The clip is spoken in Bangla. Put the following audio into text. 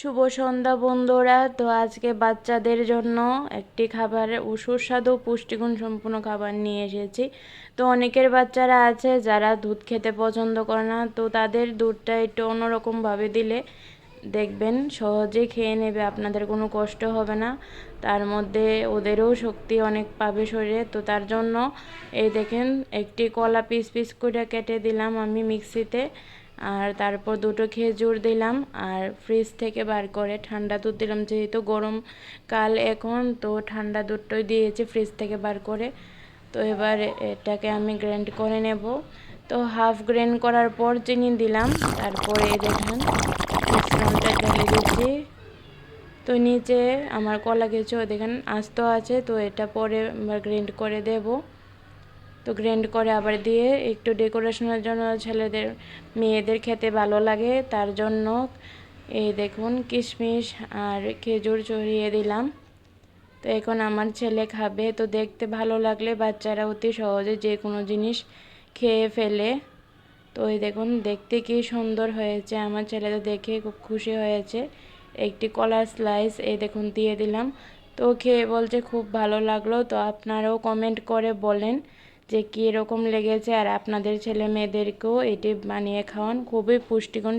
শুভ সন্ধ্যা বন্ধুরা। তো আজকে বাচ্চাদের জন্য একটি খাবার ও সুস্বাদু পুষ্টিগুণ সম্পূর্ণ খাবার নিয়ে এসেছি। তো অনেকের বাচ্চারা আছে যারা দুধ খেতে পছন্দ করে না, তো তাদের দুধটা একটু অন্যরকমভাবে দিলে দেখবেন সহজে খেয়ে নেবে, আপনাদের কোনো কষ্ট হবে না। তার মধ্যে ওদেরও শক্তি অনেক পাবে শরীরে। তো তার জন্য এই দেখেন, একটি কলা পিস পিস করে কেটে দিলাম আমি মিক্সিতে। আর তারপর দুটো খেজুর দিলাম আর ফ্রিজ থেকে বার করে ঠান্ডা দুধ দিলাম। যেহেতু গরম কাল এখন, তো ঠান্ডা দুধটাই দিয়েছি ফ্রিজ থেকে বার করে। তো এবার এটাকে আমি গ্রাইন্ড করে নেব। তো হাফ গ্রাইন্ড করার পর চিনি দিলাম। তারপরে দেখেন মিশ্রণটা ঢেলে দিচ্ছি। তো নিচে আমার কলা কিছু দেখেন আস্ত আছে, তো এটা পরে গ্রাইন্ড করে দেবো। তো গ্রাইন্ড করে আবার দিয়ে একটু ডেকোরেশনের জন্য ছেলেদের, মেয়েদের খেতে ভালো লাগে, তার জন্য এই দেখুন কিশমিশ আর খেজুর চড়িয়ে দিলাম। তো এখন আমার ছেলে খাবে, তো দেখতে ভালো লাগলে বাচ্চারা অতি সহজে যে কোনো জিনিস খেয়ে ফেলে। তো এই দেখুন, দেখতে কি সুন্দর হয়েছে, আমার ছেলেদের দেখে খুব খুশি হয়েছে। একটি কলার স্লাইস এই দেখুন দিয়ে দিলাম। তো খেয়ে বলছে খুব ভালো লাগল, তো আপনারাও কমেন্ট করে বলেন। যে কী রকম লেগেছে আর আপনাদের ছেলে মেয়েদেরকেও এটি বানিয়ে খাওয়ান খুবই পুষ্টিগুণ